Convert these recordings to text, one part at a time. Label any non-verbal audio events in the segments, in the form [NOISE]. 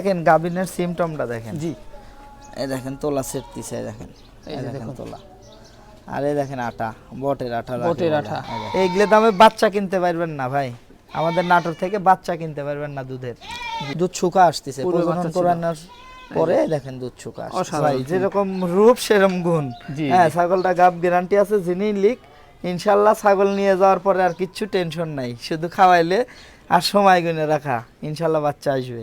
দেখেন গাবিনের সিমটমটা দেখেন। জি। এই দেখেন তোলা সেট দিছে দেখেন। এই দেখেন তোলা। আর এই দেখেন আটা বটের আটা বটের আটা। এইগুলো দামে বাচ্চা কিনতে পারবেন না ভাই। আমাদের নাটোর থেকে বাচ্চা কিনতে পারবেন না দুধের। দুধ শুকা আসতেছে প্রজনন করানোর পরে দেখেন দুধ শুকা আসছে। ভাই যেরকম রূপ সেরকম গুণ। হ্যাঁ ছাগলটা গাব গ্যারান্টি আছে যিনি লিক ইনশাল্লাহ ছাগল নিয়ে যাওয়ার পরে আর কিচ্ছু টেনশন নাই। শুধু খাওয়াইলে আর সময় গুনে রাখা। ইনশাল্লাহ বাচ্চা আসবে।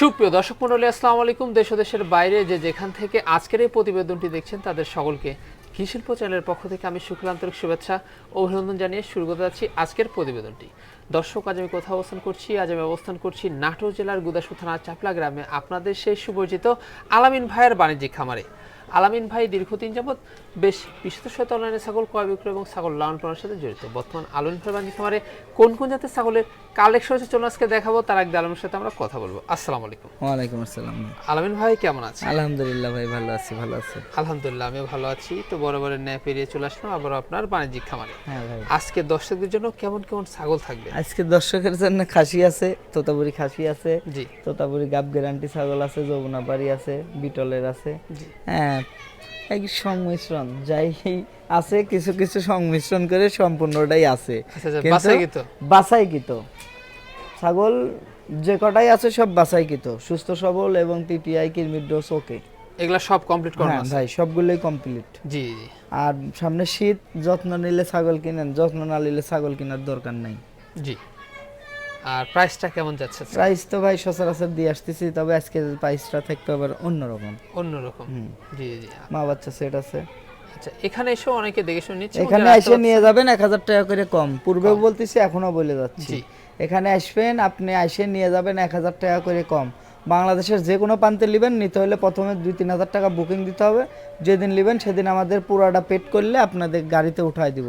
সুপ্রিয় দর্শক মন্ডলী আসসালামু আলাইকুম। দেশ ও দেশের বাইরে যে যেখান থেকে আজকের এই প্রতিবেদনটি দেখছেন, তাদের সকলকে কৃষিল্প চ্যানেলের পক্ষ থেকে আমি শুক্লান্তরিক শুভেচ্ছা অভিনন্দন জানিয়ে শুরু করতে যাচ্ছি আজকের প্রতিবেদনটি। দর্শক, আজ আমি কোথাও অবস্থান করছি, আজ আমি অবস্থান করছি নাটোর জেলার গুদাসু থানার চাপলা গ্রামে। আপনাদের সেই সুপরিচিত আলামিন ভাইয়ের বাণিজ্যিক খামারে। আলামিন ভাই দীর্ঘদিন যাবৎ বেশ বিশেষ সাথে অনলাইনে ছাগল ক্রয় বিক্রয় এবং ছাগল লালন পালনের সাথে জড়িত। বর্তমান আলামিন ভাই বাণিজ্যিক খামারে কোন কোন জাতের ছাগলের কালেকশন হচ্ছে চলুন আজকে দেখাবো। তার আগে আলমের সাথে আমরা কথা বলব। আসসালামু আলাইকুম। ওয়ালাইকুম আসসালাম আলামিন ভাই কেমন আছেন? আলহামদুলিল্লাহ ভাই ভালো আছি ভালো আছি। আলহামদুলিল্লাহ আমি ভালো আছি। তো বরাবরের ন্যায় পেরিয়ে চলে আসলাম আবার আপনার বাণিজ্যিক খামারে। হ্যাঁ আজকে দর্শকদের জন্য কেমন কেমন ছাগল থাকবে? আজকে দর্শকের জন্য খাসি আছে তোতাপুরি খাসি আছে জি। তোতাপুরি গাব গ্যারান্টি ছাগল আছে যমুনাবাড়ি আছে বিটলের আছে। হ্যাঁ এক সংমিশ্রণ যাই আছে কিছু কিছু সংমিশ্রণ করে সম্পূর্ণটাই আছে। আচ্ছা আচ্ছা কিন্তু বাছাইকৃত। ছাগল যে কটাই আছে সব বাছাইকৃত সুস্থ সবল এবং টিটিআই কিরমির ডোজ ওকে। এগুলা সব কমপ্লিট করা হ্যাঁ আছে? ভাই সবগুলোই কমপ্লিট জি জি। আর সামনে শীত যত্ন নিলে ছাগল কিনেন যত্ন না নিলে ছাগল কেনার দরকার নাই। জি। আর প্রাইসটা কেমন যাচ্ছে প্রাইস তো ভাই সচরাচর দিয়ে আসতেছি তবে আজকে প্রাইসটা থাকবে আবার অন্যরকম। অন্যরকম। জি জি মা বাচ্চা সেট আছে। আচ্ছা এখানে অনেকে দেখে শুনে নিচ্ছে এখানে এসে নিয়ে যাবেন এক হাজার টাকা করে কম। পূর্বেও বলতেছি এখনও বলে যাচ্ছি। এখানে আসবেন আপনি এসে নিয়ে যাবেন এক হাজার টাকা করে কম। বাংলাদেশের যে কোনো প্রান্তে নেবেন নিতে হলে প্রথমে দুই তিন হাজার টাকা বুকিং দিতে হবে। যেদিন নেবেন সেদিন আমাদের পুরাটা পেড করলে আপনাদের গাড়িতে উঠাই দিব।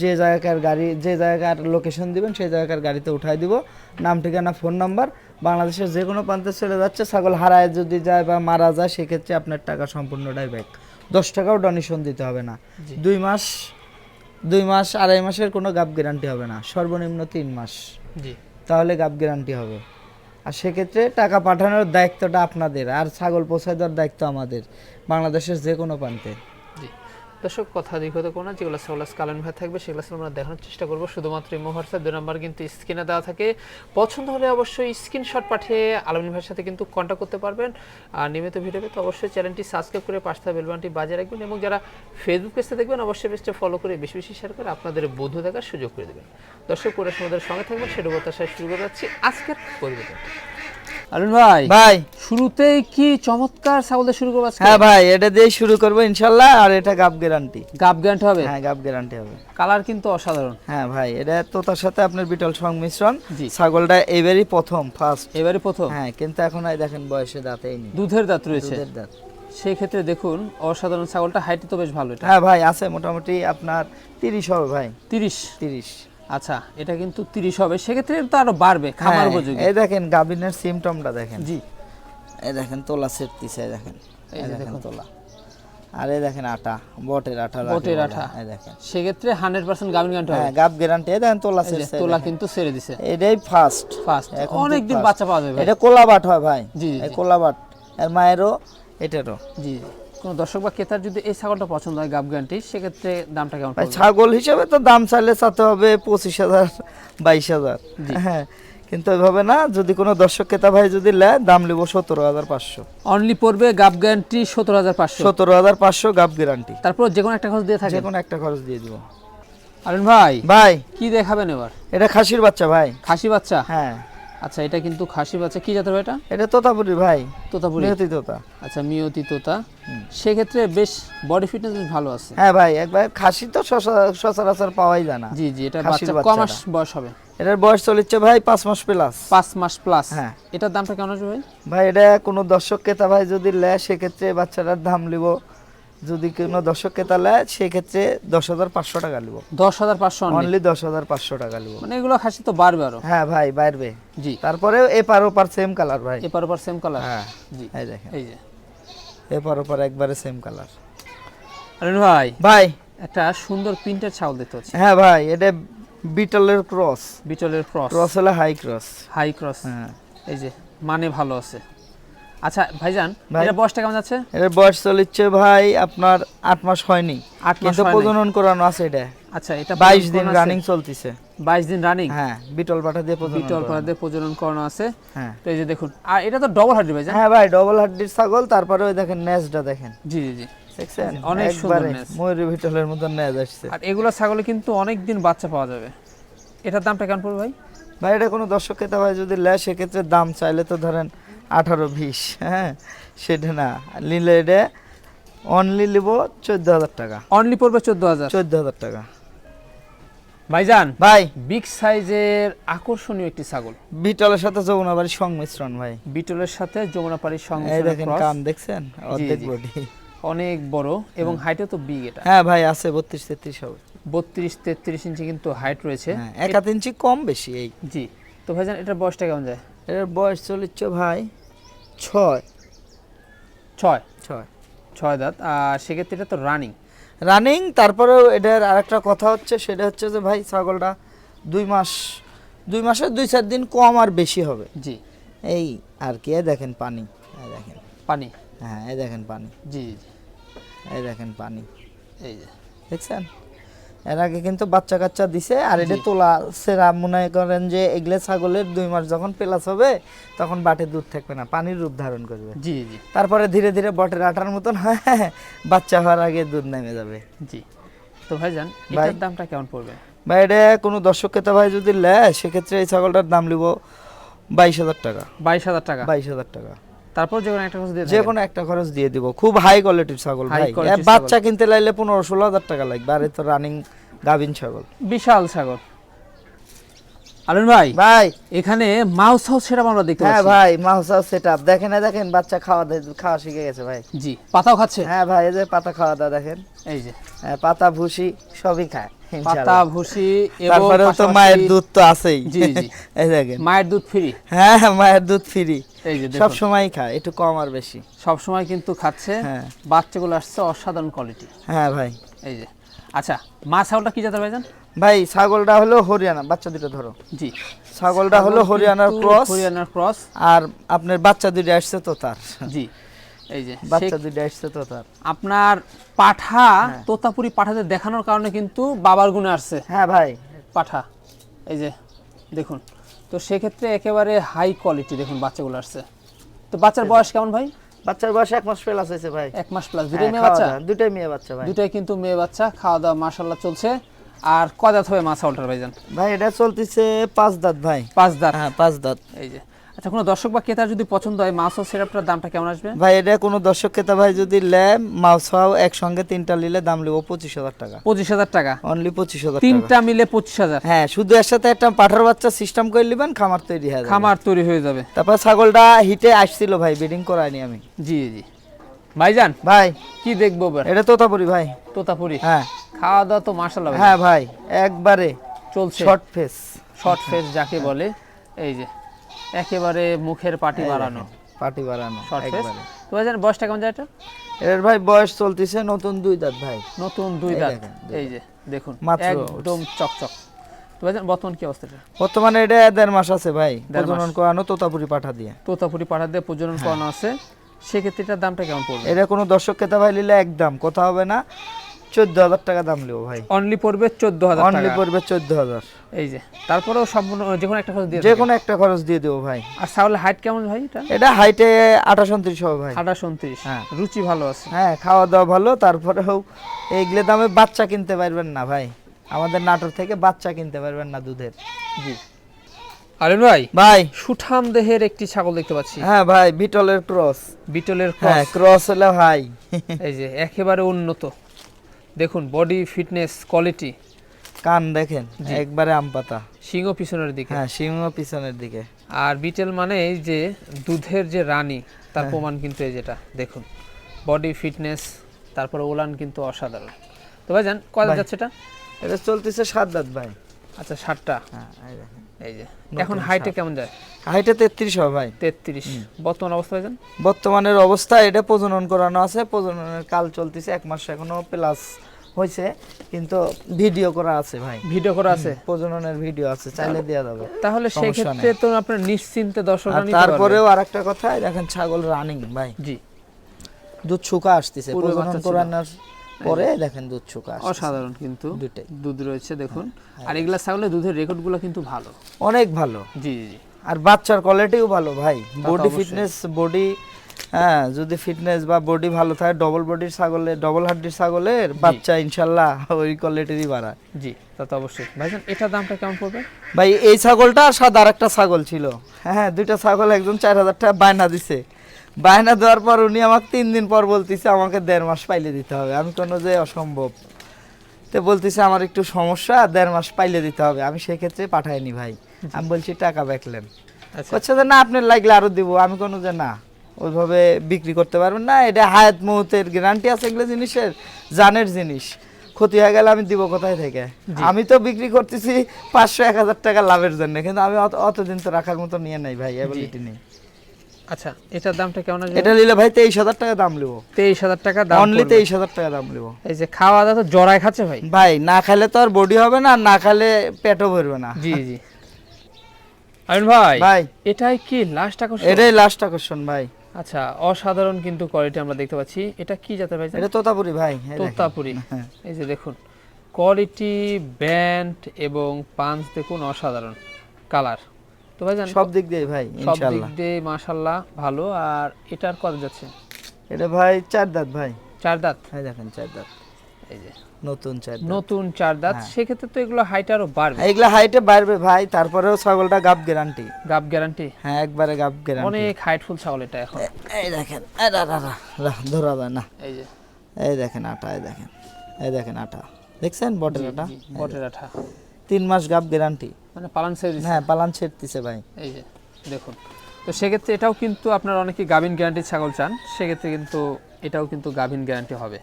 যে জায়গাকার গাড়ি যে জায়গার লোকেশন দিবেন সেই জায়গাকার গাড়িতে উঠাই দিব। নাম ঠিকানা ফোন নাম্বার বাংলাদেশের যে কোনো প্রান্তে চলে যাচ্ছে ছাগল হারায় যদি যায় বা মারা যায় সেক্ষেত্রে আপনার টাকা সম্পূর্ণটাই ব্যাক দশ টাকাও ডোনেশন দিতে হবে না। দুই মাস দুই মাস আড়াই মাসের কোনো গাপ গ্যারান্টি হবে না। সর্বনিম্ন তিন মাস। জি। তাহলে গাপ গ্যারান্টি হবে। আর সেক্ষেত্রে টাকা পাঠানোর দায়িত্বটা আপনাদের আর ছাগল পৌঁছায় দেওয়ার দায়িত্ব আমাদের বাংলাদেশের যে কোনো প্রান্তে। দর্শক, কথা দীর্ঘত কোনো যেগুলো ছাগল কালান ভাই থাকবে, সেগুলো আমরা দেখানোর চেষ্টা করব। শুধুমাত্র হোয়াটসঅ্যাপ দুই নাম্বার কিন্তু স্ক্রিনে দেওয়া থাকে। পছন্দ হলে অবশ্যই স্ক্রিনশট পাঠিয়ে আলমিন ভাইয়ের সাথে কিন্তু কন্ট্যাক্ট করতে পারবেন। আর নিয়মিত ভিডিও পেতে অবশ্যই চ্যানেলটি সাবস্ক্রাইব করে পাশে বেলবানটি বাজিয়ে রাখবেন এবং যারা ফেসবুক পেজে দেখবেন, অবশ্যই পেজটা ফলো করে বেশি বেশি শেয়ার করে আপনাদের বন্ধু দেখার সুযোগ করে দেবেন। দর্শক করে আমাদের সঙ্গে থাকবেন সেটা প্রত্যাশায় শুরু করে যাচ্ছি আজকের পরিবেদন আলমিন ভাই ভাই। শুরুতেই কি চমৎকার ছাগল শুরু করব হ্যাঁ ভাই এটা দিয়ে শুরু করব ইনশাল্লাহ আর এটা গাপ গ্যারান্টি। গাব গ্যান্ট হবে? হ্যাঁ গাপ গ্যারান্টি হবে। কালার কিন্তু অসাধারণ। হ্যাঁ ভাই এটা তোতার সাথে আপনার বিটল সংমিশ্রণ। ছাগলটা এবারই প্রথম ফার্স্ট এবারে প্রথম? হ্যাঁ কিন্তু এখন এই দেখেন বয়সে দাঁতেই নেই। দুধের দাঁত রয়েছে। দুধের দাঁত। সেই ক্ষেত্রে দেখুন অসাধারণ ছাগলটা হাইটে তো বেশ ভালো এটা। হ্যাঁ ভাই আছে মোটামুটি আপনার তিরিশ হবে ভাই। তিরিশ। তিরিশ। আচ্ছা এটা কিন্তু তিরিশ হবে। সেক্ষেত্রে তো আরও বাড়বে খামার হ্যাঁ, উপযোগী। এই দেখেন গাবিনের সিমটমটা দেখেন। জি। এই দেখেন তোলা সেট দিছে দেখেন। এই দেখেন তোলা। আর এই দেখেন আটা বটের আটা বটের আটা। এই দেখেন। সেক্ষেত্রে হান্ড্রেড পার্সেন্ট গাভিন গান্ট হবে। হ্যাঁ গাব গ্যারান্টি এই দেখেন তোলা সেট তোলা কিন্তু ছেড়ে দিছে। এটাই ফার্স্ট ফার্স্ট এখন অনেক দিন বাচ্চা পাওয়া যাবে এটা কোলাবাট হয় ভাই। জি, এই কোলাবাট এর মায়েরও এটারও। জি। কোনো দর্শক বা ক্রেতার যদি এই ছাগলটা পছন্দ হয় গাব গ্যান্টি সেক্ষেত্রে দামটা কেমন ছাগল হিসেবে তো দাম চাইলে চাতে হবে পঁচিশ হাজার বাইশ হাজার। হ্যাঁ কিন্তু ওইভাবে না যদি কোনো দর্শক ক্রেতা ভাই যদি নেয় দাম নেব সতেরো হাজার পাঁচশো। অনলি পড়বে গাব গ্যান্টি সত্তর হাজার পাঁচশো। সতেরো হাজার পাঁচশো গাব গ্যারান্টি তারপর যে কোনো একটা খরচ দিয়ে থাকে। যে কোনো একটা খরচ দিয়ে দিব। আরেন ভাই ভাই। কি দেখাবেন এবার? এটা খাসির বাচ্চা ভাই। খাসি বাচ্চা? হ্যাঁ। আচ্ছা এটা কিন্তু খাসি বাচ্চা কি জাতের এটা? এটা তোতাপুরি ভাই তোতাপুরি। নিয়তি তোতা। আচ্ছা মিয়তি তোতা। সেক্ষেত্রে বেশ বডি ফিটনেস বেশ ভালো আছে। হ্যাঁ ভাই একবার খাসি তো সচা- সচরাচর পাওয়াই যায় না। জি জি এটা বাচ্চা ক মাস বয়স হবে। এটার বয়স চলেছে ভাই পাঁচ মাস প্লাস পাঁচ মাস প্লাস হ্যাঁ। এটার দামটা কেমন আসবে ভাই? ভাই এটা কোনো দর্শক ক্রেতা ভাই যদি নেয় সেক্ষেত্রে বাচ্চাটার দাম নিব যদি কোনো দর্শক ক্রেতা নেয় সেক্ষেত্রে দশ হাজার পাঁচশো টাকা নিব। দশ হাজার পাঁচশো অনলি? দশ হাজার পাঁচশো টাকা নিব। মানে এগুলো খাসি তো বাড়বে আরও? হ্যাঁ ভাই বাড়বে। জি। তারপরে এপার ওপার সেম কালার ভাই। এপার ওপার সেম কালার হ্যাঁ। জি। এই দেখেন। এই যে। এপার ওপার একবারে সেম কালার আরে ভাই। ভাই। একটা সুন্দর প্রিন্টের ছাগল দিতে হচ্ছে হ্যাঁ ভাই এটা বিটলের ক্রস বিটলের ক্রস ক্রস হলো হাই ক্রস হাই ক্রস হ্যাঁ। এই যে মানে ভালো আছে। আচ্ছা ভাইজান ভাই। এটা বয়সটা কেমন যাচ্ছে? এর বয়স চলিচ্ছে ভাই আপনার আট মাস হয়নি। মাস প্রজনন করানো আছে এটা। আচ্ছা এটা বাইশ দিন রানিং চলতেছে। বাইশ দিন রানিং হ্যাঁ বিটল পাঠা দিয়ে প্রজনন বিটল করানো। পাড়াতে প্রজনন করানো আছে। হ্যাঁ। তো এই যে দেখুন আর এটা তো ডবল হার্ডি ভাইজান। হ্যাঁ ভাই ডবল হাড্ডির ছাগল তারপরে ওই দেখেন নেজটা দেখেন। জি জি জি। দেখছেন? অনেক সুন্দর নেজ। ময়ূরী বিটলের মতন নেজ আসছে। আর এগুলো ছাগলে কিন্তু অনেক দিন বাচ্চা পাওয়া যাবে। এটার দামটা কেমন পড়বে ভাই? ভাই এটা কোনো দর্শক ক্রেতা ভাই যদি নেয় সেক্ষেত্রে দাম চাইলে তো ধরেন আঠারো বিশ হ্যাঁ সেটা না। নিলে এটা অনলি নিব চোদ্দ হাজার টাকা। অনলি পড়বে চোদ্দ হাজার? চোদ্দ হাজার টাকা। ভাইজান ভাই। বিগ সাইজের আকর্ষণীয় একটি ছাগল। বিটলের সাথে যমুনাবাড়ির সংমিশ্রণ ভাই। বিটলের সাথে যমুনাপাড়ির সঙ্গে দেখেন দেখছেন? অর্ধেক বডি অনেক বড় এবং হাইটও তো বিগ এটা। হ্যাঁ ভাই আছে বত্রিশ তেত্রিশ হবে। বত্রিশ তেত্রিশ ইঞ্চি কিন্তু হাইট রয়েছে। হ্যাঁ এক ইঞ্চি কম বেশি এই। জি তো ভাইজান এটার বয়সটা কেমন যায়? এর বয়স চলিচ্ছে ভাই। ছয়। ছয়। ছয়। ছয় দাঁত আর সেক্ষেত্রে এটা তো রানিং রানিং তারপরেও এটার আরেকটা কথা হচ্ছে সেটা হচ্ছে যে ভাই ছাগলটা দুই মাস দুই মাসের দুই চার দিন কম আর বেশি হবে। জি। এই আর কি দেখেন পানি দেখেন। পানি? হ্যাঁ এই দেখেন পানি। জি জি। এই দেখেন পানি। এই যে। দেখছেন? এর আগে কিন্তু বাচ্চা কাচ্চা দিছে আর এটা তোলা সেরা। মনে করেন যে এগুলো ছাগলের দুই মাস যখন প্লাস হবে তখন বাটে দুধ থাকবে না পানির রূপ ধারণ করবে। জি জি। তারপরে ধীরে ধীরে বটের আটার মতন হয় [LAUGHS] বাচ্চা হওয়ার আগে দুধ নেমে যাবে। জি। তো ভাইজান ভাই। এটার দামটা কেমন পড়বে? ভাই এটা কোনো দর্শক ক্রেতা ভাই যদি নেয় সেক্ষেত্রে এই ছাগলটার দাম নিব বাইশ হাজার টাকা। বাইশ হাজার টাকা? বাইশ হাজার টাকা। তারপর যে কোনো একটা খরচ দিয়ে যে কোনো একটা খরচ দিয়ে দিব। খুব হাই কোয়ালিটির ছাগল ভাই। বাচ্চা কিনতে লাইলে পনেরো ষোলো হাজার টাকা লাগবে আর এ তো রানিং গাভিন ছাগল। বিশাল সাগর আলুন ভাই ভাই। এখানে মাউস হাউস সেটা আমরা দেখতে হ্যাঁ ভাই মাউসাও সেট আপ। দেখেন এই দেখেন বাচ্চা খাওয়া দে- খাওয়া শিখে গেছে ভাই। জি পাতাও খাচ্ছে? হ্যাঁ ভাই এই যে পাতা খাওয়া দাওয়া দেখেন। এই যে। হ্যাঁ, পাতা ভুসি সবই খায়। পাতা। ভুসি এবং তো মায়ের দুধ তো আছেই। জি, জি। এই দেখেন। মায়ের দুধ ফ্রি হ্যাঁ হ্যাঁ, মায়ের দুধ ফ্রি এই যে সব সময় খায় একটু কম আর বেশি। সব সময় কিন্তু খাচ্ছে। হ্যাঁ। বাচ্চাগুলো আসছে অসাধারণ কোয়ালিটি হ্যাঁ ভাই। এই যে। আচ্ছা মা ছাগলটা কি জাতের ভাইজান? ভাই ছাগলটা হলো হরিয়ানা বাচ্চা দুটো ধরো। জি। ছাগলটা হলো হরিয়ানার ক্রস হরিয়ানার ক্রস আর আপনার বাচ্চা দুটো আসছে তো তার জি। এই যে বাচ্চা সে- দুটো আসছে তো আপনার পাঠা হ্যাঁ। তোতাপুরি পাঠাতে দেখানোর কারণে কিন্তু বাবার গুণে আসছে। হ্যাঁ ভাই। পাঠা এই যে দেখুন। তো সেক্ষেত্রে একেবারে হাই কোয়ালিটি দেখুন বাচ্চাগুলো আসছে। তো বাচ্চার বয়স কেমন ভাই? বাচ্চার বয়স এক মাস প্লাস হয়েছে ভাই। এক মাস প্লাস দুটোই হ্যাঁ, মেয়ে বাচ্চা? দুটোই মেয়ে বাচ্চা ভাই। দুটাই কিন্তু মেয়ে বাচ্চা খাওয়া দাওয়া মাসাল্লাহ চলছে। আর কদাত হবে মা ছাগলটার ভাইজান? ভাই এটা চলতেছে পাঁচ দাঁত ভাই। পাঁচ দাঁত। হ্যাঁ পাঁচ দাঁত। এই যে। আচ্ছা কোনো দর্শক বা ক্রেতার যদি পছন্দ হয় ও সেরাপটার দামটা কেমন আসবে? ভাই এটা কোনো দর্শক ক্রেতা ভাই যদি লেয় মাউস হাও একসঙ্গে তিনটা নিলে দাম নেব পঁচিশ হাজার টাকা। পঁচিশ হাজার টাকা? অনলি পঁচিশ হাজার তিনটা মিলে পঁচিশ হাজার? হ্যাঁ শুধু এর সাথে একটা পাঠার বাচ্চা সিস্টেম করে নেবেন খামার তৈরি হয়ে যাবে। খামার তৈরি হয়ে যাবে। তারপর ছাগলটা হিটে আসছিল ভাই ব্রিডিং করায়নি আমি। জি জি। ভাইজান? ভাই। কি দেখব এটা তোতাপুরি ভাই। তোতাপুরি? হ্যাঁ। খাওয়া দাওয়া তো মাসাল্লাহ হ্যাঁ ভাই একবারে চলছে। শর্ট ফেস শর্ট ফেস যাকে বলে এই যে। একেবারে মুখের পাটি বাড়ানো। পাটি বাড়ানো একবারে। তো ভাইজান বয়সটা কেমন যায় এটা? এর ভাই বয়স চলতেছে নতুন দুই দাঁত ভাই। নতুন দুই দাঁত। এই যে দেখুন একদম চকচক। তো ভাইজান বর্তমান কি অবস্থাটা বর্তমানে এটা দেড় মাস আছে ভাই। প্রজনন করানো তোতাপুরি পাঠা দিয়ে। তোতাপুরি পাঠা দিয়ে প্রজনন হ্যাঁ। করানো আছে। সেক্ষেত্রে এটার দামটা কেমন পড়বে? এটা কোনো দর্শক ক্রেতা ভাই নিলে একদম কথা হবে না। চোদ্দ হাজার টাকা দাম নেব ভাই। অনলি পড়বে চোদ্দ হাজার অনলি পড়বে চোদ্দ হাজার এই যে তারপরেও সম্পূর্ণ যে কোনো একটা খরচ দিয়ে যে কোনো একটা খরচ দিয়ে দেবো ভাই। আর হাইট কেমন ভাই এটা? এটা হাইটে আঠাশ উনত্রিশ হবে ভাই। আঠাশ উনত্রিশ। হ্যাঁ। রুচি ভালো আছে। হ্যাঁ খাওয়া দাওয়া ভালো তারপরে হোক এইগুলো দামে বাচ্চা কিনতে পারবেন না ভাই। আমাদের নাটোর থেকে বাচ্চা কিনতে পারবেন না দুধের। জি। আরেন ভাই? ভাই। সুঠাম দেহের একটি ছাগল দেখতে পাচ্ছি। হ্যাঁ ভাই বিটলের ক্রস। বিটলের হ্যাঁ ক্রস। ক্রস হলে ভাই এই যে একেবারে উন্নত। দেখুন বডি ফিটনেস কোয়ালিটি কান দেখেন একবারে আম পাতা। সিংহ পিছনের দিকে। হ্যাঁ সিংহ পিছনের দিকে। আর বিটেল মানে এই যে দুধের যে রানী তার হ্যাঁ। প্রমাণ কিন্তু এই যেটা দেখুন। বডি ফিটনেস তারপর ওলান কিন্তু অসাধারণ। তো ভাই জান কয়। যাচ্ছে এটা? এটা চলতেছে সাত দাঁত ভাই। আচ্ছা ষাটটা। হ্যাঁ এই যে এখন হাইটে কেমন যায়? হাইটে তেত্রিশ হবে ভাই। তেত্রিশ। বর্তমান অবস্থা ভাইজান? বর্তমানের অবস্থা এটা প্রজনন করানো আছে প্রজননের কাল চলতেছে এক মাস এখনও প্লাস হয়েছে কিন্তু ভিডিও করা আছে ভাই। ভিডিও করা আছে? প্রজননের ভিডিও আছে চাইলে দেওয়া যাবে। তাহলে সমস্যা সেক্ষেত্রে তো আপনার নিশ্চিন্তে দর্শকরা আর তারপরেও আর একটা কথা দেখেন ছাগল রানিং ভাই। জি। দুধ শুকা আসতেছে প্রজনন করানোর পরে দেখেন দুধ শুকা অসাধারণ কিন্তু। দুটাই। দুধ রয়েছে দেখুন। আর এগুলা ছাগলের দুধের রেকর্ডগুলো কিন্তু ভালো। অনেক ভালো। জি জি আর বাচ্চার কোয়ালিটিও ভালো ভাই। বডি ফিটনেস বডি হ্যাঁ যদি ফিটনেস বা বডি ভালো থাকে ডবল বডির ছাগলের ডবল হাড্ডির ছাগলের বাচ্চা ইনশাল্লাহ ওই কোয়ালিটিরই বাড়ায়। জি তা তো অবশ্যই। ভাইজান এটার দামটা কেমন পড়বে? ভাই এই ছাগলটা আর সাদা আর একটা ছাগল ছিল। হ্যাঁ দুইটা ছাগল একজন চার হাজার টাকা বায়না দিছে। বায়না দেওয়ার পর উনি আমাকে তিন দিন পর বলতেছে আমাকে দেড় মাস পাইলে দিতে হবে। আমি কোনো যে অসম্ভব। তো বলতেছে আমার একটু সমস্যা দেড় মাস পাইলে দিতে হবে। আমি সেক্ষেত্রে পাঠাইনি ভাই। আমি বলছি টাকা বেকলেন আচ্ছা। হচ্ছে যে না আপনার লাগলে আরও দিব। আমি কোনো যে না ওইভাবে বিক্রি করতে পারবেন না। এটা হায়াত মুহূর্তের গ্যারান্টি আছে এগুলো জিনিসের জানের জিনিস। ক্ষতি হয়ে গেলে আমি দিব কোথায় থেকে? আমি তো বিক্রি করতেছি পাঁচশো এক হাজার টাকা লাভের জন্য কিন্তু আমি অত- অতদিন তো রাখার মতো নিয়ে নাই ভাই অ্যাবিলিটি নেই। আচ্ছা এটার দামটা কেমন আসবে এটা নিলে ভাই তেইশ হাজার টাকা দাম তেইশ হাজার টাকা দাম অনলি পড়বে। তেইশ হাজার টাকা দাম লিবো এই যে খাওয়া দাওয়া তো খাচ্ছে ভাই। ভাই না খাইলে তো আর বডি হবে না না খাইলে পেটও ভরবে না। জি জি। আমিন ভাই ভাই। এটাই কি লাস্ট আকর্ষণ? এটাই লাস্ট আকর্ষণ ভাই। আচ্ছা অসাধারণ কিন্তু কোয়ালিটি আমরা দেখতে পাচ্ছি। এটা কি জাতের ভাই? এটা তোতাপুরি ভাই তোতাপুরি। হ্যাঁ। এই যে দেখুন কোয়ালিটি ব্যান্ড এবং পাঞ্চ দেখুন অসাধারণ। কালার তো ভাই সব দিক দিয়ে ভাই সব দিক দিয়ে মাশাল্লাহ ভালো। আর এটার কত যাচ্ছে? এটা ভাই চার দাঁত ভাই। চার দাঁত? এই দেখেন চার দাঁত। এই যে। নতুন চার নতুন চার দাঁত। হ্যাঁ। সেক্ষেত্রে তো এগুলো হাইট আরও বাড়বে। এগুলা হাইটে বাড়বে ভাই তারপরেও ছাগলটা গাব গ্যারান্টি গাব গ্যারান্টি হ্যাঁ একবারে গাব গ্যারান্টি অনেক হাইটফুল ছাগল এটা এখন। এই দেখেন ধরা যায় না। এই যে। এই দেখেন আটা এই দেখেন এই দেখেন আটা। দেখছেন বটের আটা? বটের আঠা। তিন মাস গাব গ্যারান্টি মানে পালান সাইজ হ্যাঁ পালান ছেড়তেছে ভাই। এই যে দেখুন। তো সেক্ষেত্রে এটাও কিন্তু আপনার অনেকে গাভিন গ্যারান্টি ছাগল চান সেক্ষেত্রে কিন্তু এটাও কিন্তু গাভিন গ্যারান্টি হবে।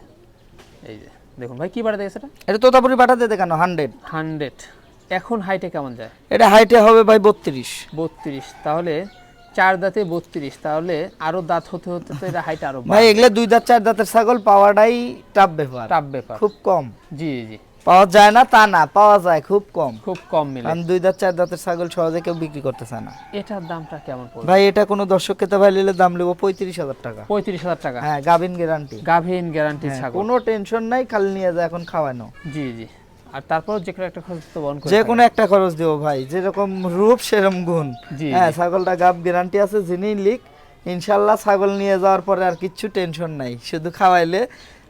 এই যে দেখুন ভাই কি বাড়া দেখেছে এটা? এটা তোতাপুরি পাঠাতে দেখানো হান্ড্রেড হান্ড্রেড এখন হাইটে কেমন যায়? এটা হাইটে হবে ভাই বত্রিশ। বত্রিশ তাহলে চার দাঁতে বত্রিশ তাহলে আরও দাঁত হতে হতে তো এটা হাইট আরও ভাই এগুলো দুই দাঁত চার দাঁতের ছাগল পাওয়াটাই টাফ ব্যাপার। টাপ ব্যাপার। খুব কম। জি জি। পাওয়া যায় না তা না পাওয়া যায় খুব কম। খুব কম মিলে। কারণ দুই দাঁত চার দাঁতের ছাগল সহজে কেউ বিক্রি করতেছে না। এটার দামটা কেমন পড়বে? ভাই এটা কোনো দর্শক খেতে ভাই নিলে দাম নেব পঁয়ত্রিশ হাজার টাকা। পঁয়ত্রিশ হাজার টাকা? হ্যাঁ গাভিন গ্যারান্টি গাভিন গ্যারান্টি ছাগল। কোনো টেনশন নাই খালি নিয়ে যায় এখন খাওয়ানো জি জি। আর তারপর যে কোনো একটা খরচ তো বহন করে যে কোনো একটা খরচ দেবো ভাই যেরকম রূপ সেরকম গুণ। জি, হ্যাঁ ছাগলটা গাব গ্যারান্টি আছে যিনি লিক ইনশাল্লাহ ছাগল নিয়ে যাওয়ার পরে আর কিচ্ছু টেনশন নাই। শুধু খাওয়াইলে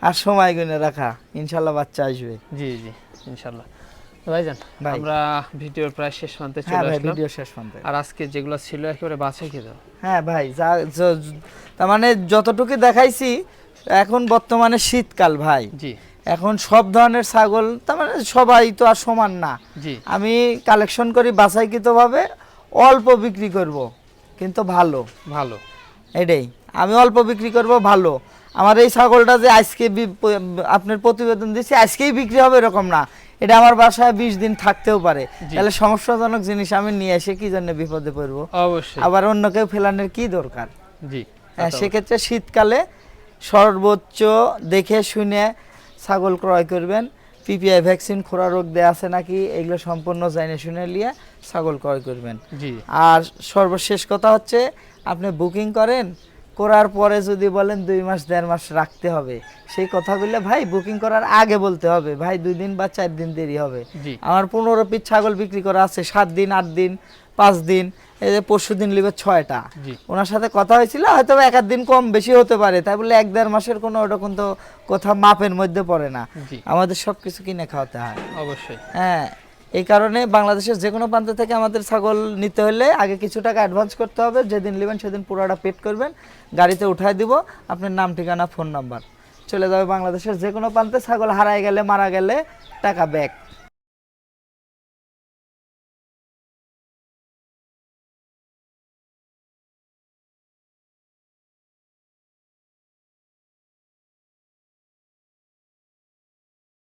আর সময় গুনে রাখা ইনশাল্লাহ বাচ্চা আসবে। জি জি ইনশাল্লাহ। ভাইজান ভাই। আমরা ভিডিওর প্রায় শেষ প্রান্তে হ্যাঁ চলে আসলাম। ভিডিও শেষ পর্যন্ত আর আজকে যেগুলো ছিল একেবারে বাছাই খেতে হ্যাঁ ভাই যা তার মানে যতটুকু দেখাইছি এখন বর্তমানে শীতকাল ভাই। জি। এখন সব ধরনের ছাগল তার মানে সবাই তো আর সমান না। জি। আমি কালেকশন করি বাছাইকৃতভাবে অল্প বিক্রি করব কিন্তু ভালো। ভালো। এটাই আমি অল্প বিক্রি করব ভালো। আমার এই ছাগলটা যে আজকে আপনার প্রতিবেদন দিচ্ছি আজকেই বিক্রি হবে এরকম না। এটা আমার বাসায় বিশ দিন থাকতেও পারে। তাহলে সমস্যাজনক জিনিস আমি নিয়ে এসে কি জন্য বিপদে পড়ব? অবশ্যই। আবার অন্য কেউ ফেলানোর কি দরকার? জি হ্যাঁ, সেক্ষেত্রে শীতকালে সর্বোচ্চ দেখে শুনে ছাগল ক্রয় করবেন। পিপিআই ভ্যাকসিন খোরা রোগ দেয়া আছে নাকি এগুলো সম্পূর্ণ জানে শুনে নিয়ে ছাগল ক্রয় করবেন। জি। আর সর্বশেষ কথা হচ্ছে আপনি বুকিং করেন করার পরে যদি বলেন দুই মাস দেড় মাস রাখতে হবে সেই কথা কথাগুলো ভাই বুকিং করার আগে বলতে হবে ভাই দুই দিন বা চার দিন দেরি হবে। আমার পনেরো পিস ছাগল বিক্রি করা আছে সাত দিন আট দিন পাঁচ দিন এই যে পরশু দিন লিবে ছয়টা। ওনার সাথে কথা হয়েছিল হয়তো এক দিন কম বেশি হতে পারে। তাই বলে এক দেড় মাসের কোনো ওরকম তো কথা মাপের মধ্যে পড়ে না। আমাদের সব কিছু কিনে খাওয়াতে হয়। অবশ্যই। হ্যাঁ এই কারণে বাংলাদেশের যে কোনো প্রান্ত থেকে আমাদের ছাগল নিতে হলে আগে কিছু টাকা অ্যাডভান্স করতে হবে। যেদিন নেবেন সেদিন পুরোটা পেড করবেন। গাড়িতে উঠায় দিব। আপনার নাম ঠিকানা ফোন নাম্বার চলে যাবে বাংলাদেশের যে কোনো প্রান্তে ছাগল হারায় গেলে মারা গেলে টাকা ব্যাক